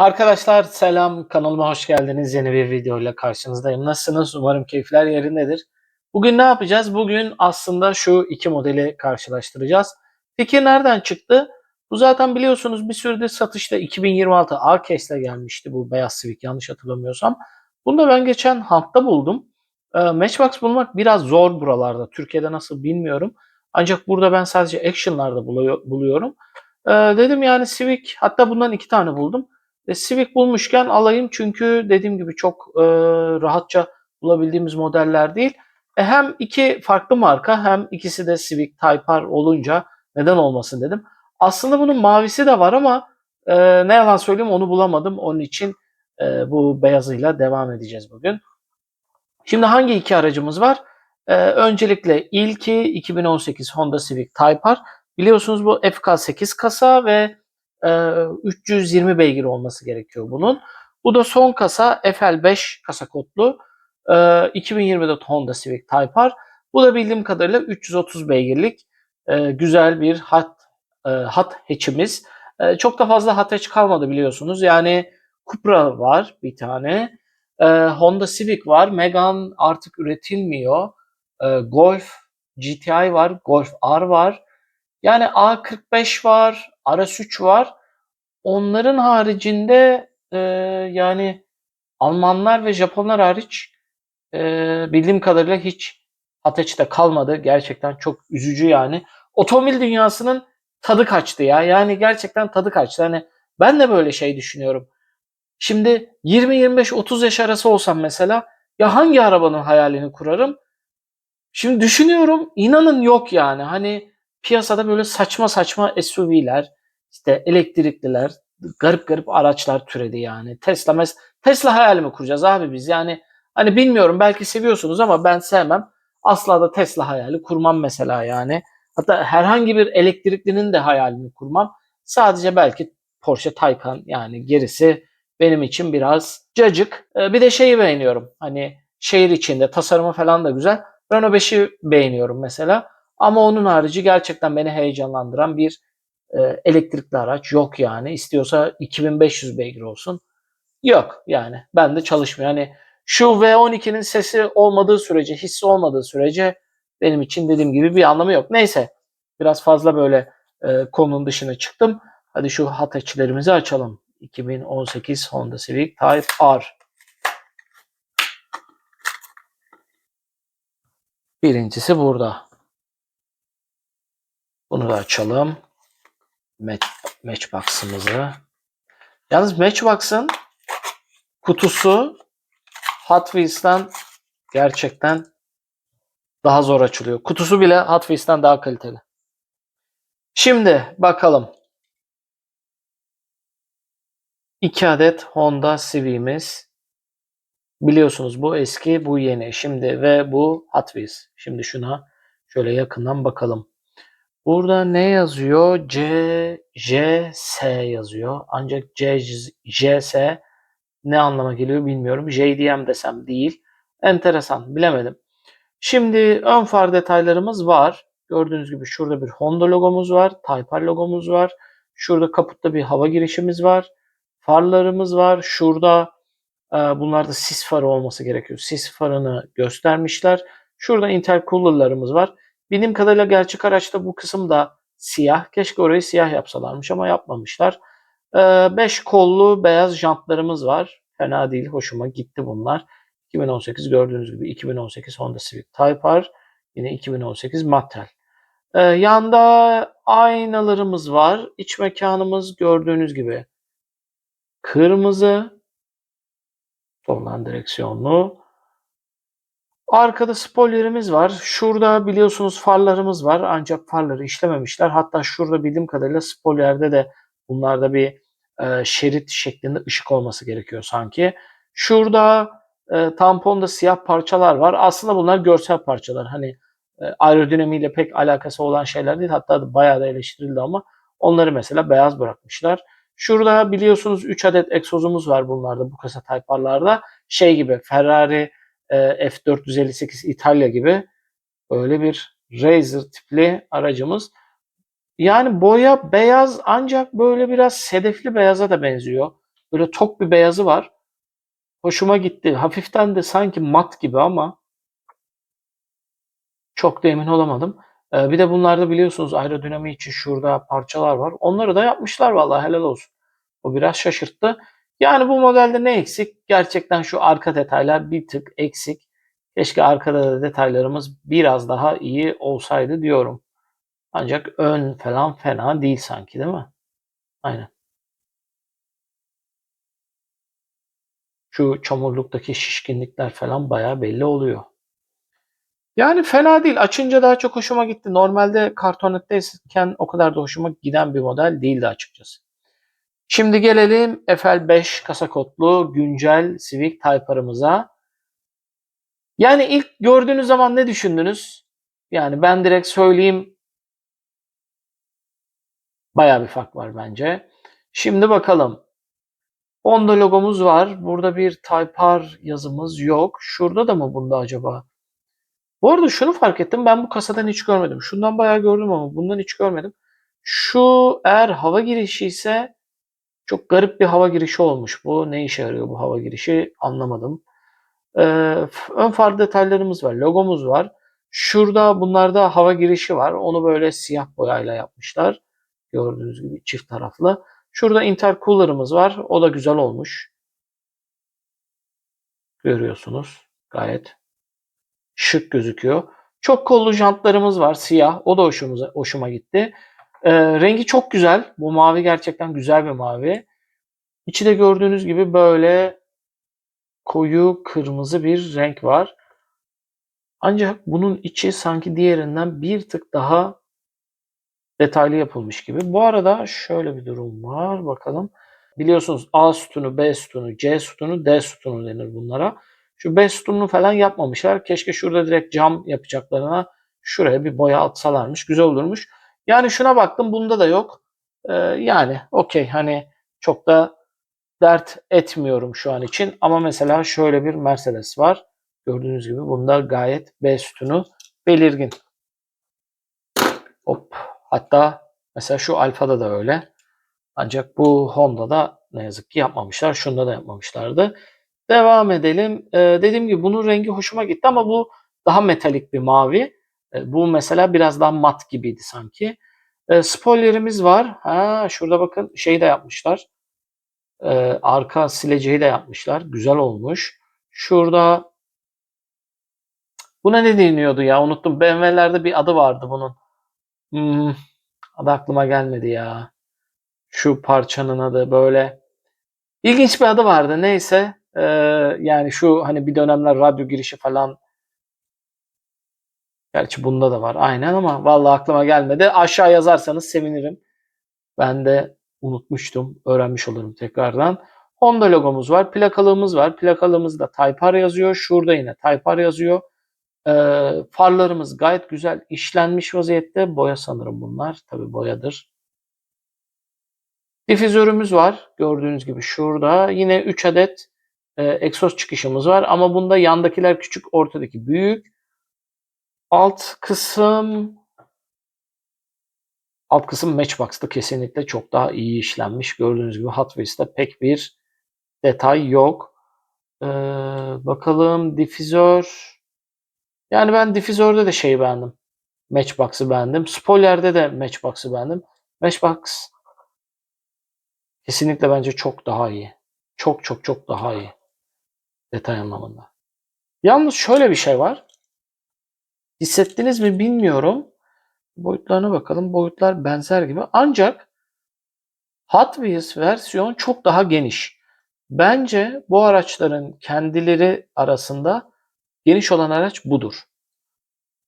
Arkadaşlar selam kanalıma hoş geldiniz. Yeni bir video ile karşınızdayım. Nasılsınız? Umarım keyifler yerindedir. Bugün ne yapacağız? Bugün aslında şu iki modeli karşılaştıracağız. Fikir nereden çıktı? Bu zaten biliyorsunuz bir süredir satışta 2026 R-Case ile gelmişti bu beyaz Civic yanlış hatırlamıyorsam. Bunu da ben geçen hafta buldum. E, Matchbox bulmak biraz zor buralarda. Türkiye'de nasıl bilmiyorum. Ancak burada ben sadece Action'larda buluyor- buluyorum. E, dedim yani Civic hatta bundan iki tane buldum. E, Civic bulmuşken alayım çünkü dediğim gibi çok e, rahatça bulabildiğimiz modeller değil. E, hem iki farklı marka hem ikisi de Civic Type R olunca neden olmasın dedim. Aslında bunun mavisi de var ama e, ne yalan söyleyeyim onu bulamadım. Onun için e, bu beyazıyla devam edeceğiz bugün. Şimdi hangi iki aracımız var? E, öncelikle ilki 2018 Honda Civic Type R. Biliyorsunuz bu FK8 kasa ve 320 beygir olması gerekiyor bunun. Bu da son kasa FL5 kasa kodlu. E, 2024 Honda Civic Type R. Bu da bildiğim kadarıyla 330 beygirlik e, güzel bir hat e, hat hatch'imiz. E, çok da fazla hat hatch kalmadı biliyorsunuz. Yani Cupra var bir tane. Honda Civic var. Megane artık üretilmiyor. Golf GTI var. Golf R var. Yani A45 var. RS3 var. Onların haricinde e, yani Almanlar ve Japonlar hariç e, bildiğim kadarıyla hiç Ateş'te kalmadı. Gerçekten çok üzücü yani. Otomobil dünyasının tadı kaçtı ya. Yani gerçekten tadı kaçtı. Hani ben de böyle şey düşünüyorum. Şimdi 20-25-30 yaş arası olsam mesela ya hangi arabanın hayalini kurarım? Şimdi düşünüyorum inanın yok yani. Hani piyasada böyle saçma saçma SUV'ler, işte elektrikliler, garip garip araçlar türedi yani. Tesla mes Tesla hayalimi kuracağız abi biz. Yani hani bilmiyorum belki seviyorsunuz ama ben sevmem. Asla da Tesla hayali kurmam mesela yani. Hatta herhangi bir elektriklinin de hayalini kurmam. Sadece belki Porsche Taycan yani gerisi benim için biraz cacık. Ee, bir de şeyi beğeniyorum. Hani şehir içinde tasarımı falan da güzel. Renault 5'i beğeniyorum mesela. Ama onun harici gerçekten beni heyecanlandıran bir e, elektrikli araç yok yani. İstiyorsa 2500 beygir olsun. Yok yani. Ben de çalışmıyor. Hani şu V12'nin sesi olmadığı sürece, hissi olmadığı sürece benim için dediğim gibi bir anlamı yok. Neyse. Biraz fazla böyle e, konunun dışına çıktım. Hadi şu hat hatch'lerimizi açalım. 2018 Honda Civic Type R. Birincisi burada. Bunu da açalım. Match, Matchbox'ımızı. Yalnız Matchbox'ın kutusu Hot Wheels'tan gerçekten daha zor açılıyor. Kutusu bile Hot Wheels'tan daha kaliteli. Şimdi bakalım. 2 adet Honda Civic'imiz. Biliyorsunuz bu eski, bu yeni. Şimdi ve bu Hot Wheels. Şimdi şuna şöyle yakından bakalım. Burada ne yazıyor? C, J, S yazıyor. Ancak C, J, S ne anlama geliyor bilmiyorum. JDM desem değil. Enteresan. Bilemedim. Şimdi ön far detaylarımız var. Gördüğünüz gibi şurada bir Honda logomuz var. Type logomuz var. Şurada kaputta bir hava girişimiz var. Farlarımız var. Şurada e, bunlarda sis farı olması gerekiyor. Sis farını göstermişler. Şurada intercooler'larımız var. Bildiğim kadarıyla gerçek araçta bu kısım da siyah. Keşke orayı siyah yapsalarmış ama yapmamışlar. 5 kollu beyaz jantlarımız var. Fena değil. Hoşuma gitti bunlar. 2018 gördüğünüz gibi 2018 Honda Civic Type R. Yine 2018 Mattel. Ee, yanda aynalarımız var. İç mekanımız gördüğünüz gibi kırmızı. Soldan direksiyonlu. Arkada spoilerimiz var. Şurada biliyorsunuz farlarımız var. Ancak farları işlememişler. Hatta şurada bildiğim kadarıyla spoilerde de bunlarda bir e, şerit şeklinde ışık olması gerekiyor sanki. Şurada e, tamponda siyah parçalar var. Aslında bunlar görsel parçalar. Hani e, aerodinamiyle pek alakası olan şeyler değil. Hatta bayağı da eleştirildi ama onları mesela beyaz bırakmışlar. Şurada biliyorsunuz 3 adet egzozumuz var bunlarda bu kasa Type R'larda. Şey gibi Ferrari F458 İtalya gibi öyle bir Razer tipli aracımız. Yani boya beyaz ancak böyle biraz sedefli beyaza da benziyor. Böyle tok bir beyazı var. Hoşuma gitti. Hafiften de sanki mat gibi ama çok da emin olamadım. Ee, bir de bunlarda biliyorsunuz aerodinamiği için şurada parçalar var. Onları da yapmışlar vallahi helal olsun. O biraz şaşırttı. Yani bu modelde ne eksik? Gerçekten şu arka detaylar bir tık eksik. Keşke arkada da detaylarımız biraz daha iyi olsaydı diyorum. Ancak ön falan fena değil sanki değil mi? Aynen. Şu çamurluktaki şişkinlikler falan bayağı belli oluyor. Yani fena değil. Açınca daha çok hoşuma gitti. Normalde kartonetteyken o kadar da hoşuma giden bir model değildi açıkçası. Şimdi gelelim FL5 kasa kodlu güncel Civic Type R'ımıza. Yani ilk gördüğünüz zaman ne düşündünüz? Yani ben direkt söyleyeyim. Bayağı bir fark var bence. Şimdi bakalım. Honda logomuz var. Burada bir Type R yazımız yok. Şurada da mı bunda acaba? Bu arada şunu fark ettim. Ben bu kasadan hiç görmedim. Şundan bayağı gördüm ama bundan hiç görmedim. Şu eğer hava girişi ise çok garip bir hava girişi olmuş bu. Ne işe yarıyor bu hava girişi anlamadım. Ee, ön far detaylarımız var. Logomuz var. Şurada bunlarda hava girişi var. Onu böyle siyah boyayla yapmışlar. Gördüğünüz gibi çift taraflı. Şurada intercooler'ımız var. O da güzel olmuş. Görüyorsunuz. Gayet şık gözüküyor. Çok kollu jantlarımız var. Siyah. O da hoşumuza, hoşuma gitti. Ee, rengi çok güzel. Bu mavi gerçekten güzel bir mavi. İçi de gördüğünüz gibi böyle koyu kırmızı bir renk var. Ancak bunun içi sanki diğerinden bir tık daha detaylı yapılmış gibi. Bu arada şöyle bir durum var. Bakalım. Biliyorsunuz A sütunu, B sütunu, C sütunu, D sütunu denir bunlara. Şu B sütununu falan yapmamışlar. Keşke şurada direkt cam yapacaklarına şuraya bir boya atsalarmış. Güzel olurmuş. Yani şuna baktım bunda da yok. Ee, yani okey hani çok da dert etmiyorum şu an için. Ama mesela şöyle bir Mercedes var. Gördüğünüz gibi bunda gayet B sütunu belirgin. Hop. Hatta mesela şu Alfa'da da öyle. Ancak bu Honda'da ne yazık ki yapmamışlar. Şunda da yapmamışlardı. Devam edelim. Ee, dediğim gibi bunun rengi hoşuma gitti ama bu daha metalik bir mavi. Ee, bu mesela biraz daha mat gibiydi sanki. Ee, spoilerimiz var. Ha, şurada bakın şey de yapmışlar. Ee, arka sileceği de yapmışlar. Güzel olmuş. Şurada buna ne deniyordu ya? Unuttum. BMW'lerde bir adı vardı bunun. Hmm, adı aklıma gelmedi ya. Şu parçanın adı böyle. İlginç bir adı vardı. Neyse. Ee, yani şu hani bir dönemler radyo girişi falan Gerçi bunda da var aynen ama vallahi aklıma gelmedi. Aşağı yazarsanız sevinirim. Ben de unutmuştum. Öğrenmiş olurum tekrardan. Honda logomuz var. Plakalığımız var. Plakalığımızda Type R yazıyor. Şurada yine Type R yazıyor. Ee, farlarımız gayet güzel işlenmiş vaziyette. Boya sanırım bunlar. Tabi boyadır. Difüzörümüz var. Gördüğünüz gibi şurada. Yine 3 adet e, egzoz çıkışımız var. Ama bunda yandakiler küçük, ortadaki büyük. Alt kısım alt kısım Matchbox'ta kesinlikle çok daha iyi işlenmiş. Gördüğünüz gibi Hot Wheels'ta pek bir detay yok. Ee, bakalım difüzör. Yani ben difüzörde de şeyi beğendim. Matchbox'ı beğendim. Spoiler'de de Matchbox'ı beğendim. Matchbox kesinlikle bence çok daha iyi. Çok çok çok daha iyi. Detay anlamında. Yalnız şöyle bir şey var. Hissettiniz mi bilmiyorum. Boyutlarına bakalım. Boyutlar benzer gibi. Ancak Hot Wheels versiyon çok daha geniş. Bence bu araçların kendileri arasında geniş olan araç budur.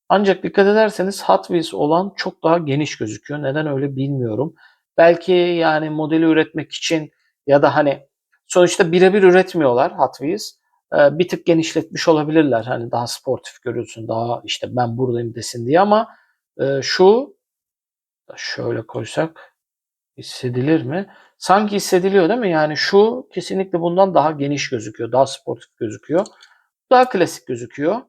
Ancak dikkat ederseniz Hot Wheels olan çok daha geniş gözüküyor. Neden öyle bilmiyorum. Belki yani modeli üretmek için ya da hani sonuçta birebir üretmiyorlar Hot Wheels. Ee, bir tık genişletmiş olabilirler. Hani daha sportif görülsün, daha işte ben buradayım desin diye ama e, şu şöyle koysak hissedilir mi? Sanki hissediliyor değil mi? Yani şu kesinlikle bundan daha geniş gözüküyor, daha sportif gözüküyor. Daha klasik gözüküyor.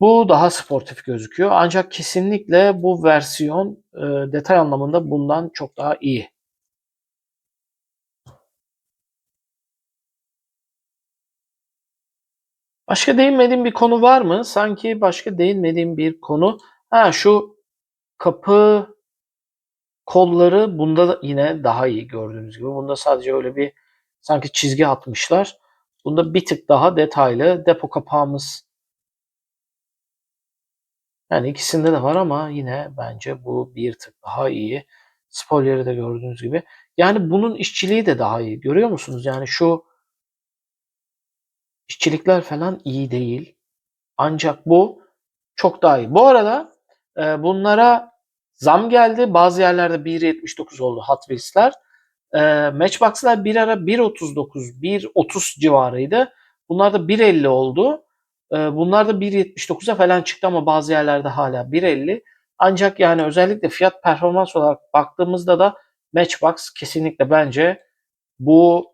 Bu daha sportif gözüküyor. Ancak kesinlikle bu versiyon e, detay anlamında bundan çok daha iyi. Başka değinmediğim bir konu var mı? Sanki başka değinmediğim bir konu. Ha şu kapı kolları bunda da yine daha iyi gördüğünüz gibi. Bunda sadece öyle bir sanki çizgi atmışlar. Bunda bir tık daha detaylı. Depo kapağımız yani ikisinde de var ama yine bence bu bir tık daha iyi. Spoiler'ı da gördüğünüz gibi. Yani bunun işçiliği de daha iyi. Görüyor musunuz? Yani şu işçilikler falan iyi değil. Ancak bu çok daha iyi. Bu arada e, bunlara zam geldi. Bazı yerlerde 1.79 oldu Hot Wheels'ler. E, Matchbox'lar bir ara 1.39, 1.30 civarıydı. Bunlar da 1.50 oldu. E, bunlar da 1.79'a falan çıktı ama bazı yerlerde hala 1.50. Ancak yani özellikle fiyat performans olarak baktığımızda da Matchbox kesinlikle bence bu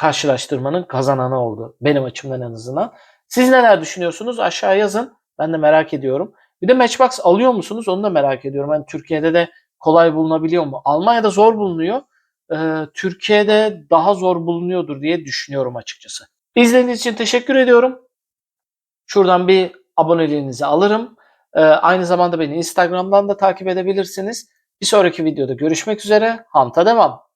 karşılaştırmanın kazananı oldu. Benim açımdan en azından. Siz neler düşünüyorsunuz? Aşağı yazın. Ben de merak ediyorum. Bir de Matchbox alıyor musunuz? Onu da merak ediyorum. Yani Türkiye'de de kolay bulunabiliyor mu? Almanya'da zor bulunuyor. Ee, Türkiye'de daha zor bulunuyordur diye düşünüyorum açıkçası. İzlediğiniz için teşekkür ediyorum. Şuradan bir aboneliğinizi alırım. Ee, aynı zamanda beni Instagram'dan da takip edebilirsiniz. Bir sonraki videoda görüşmek üzere. Hanta devam.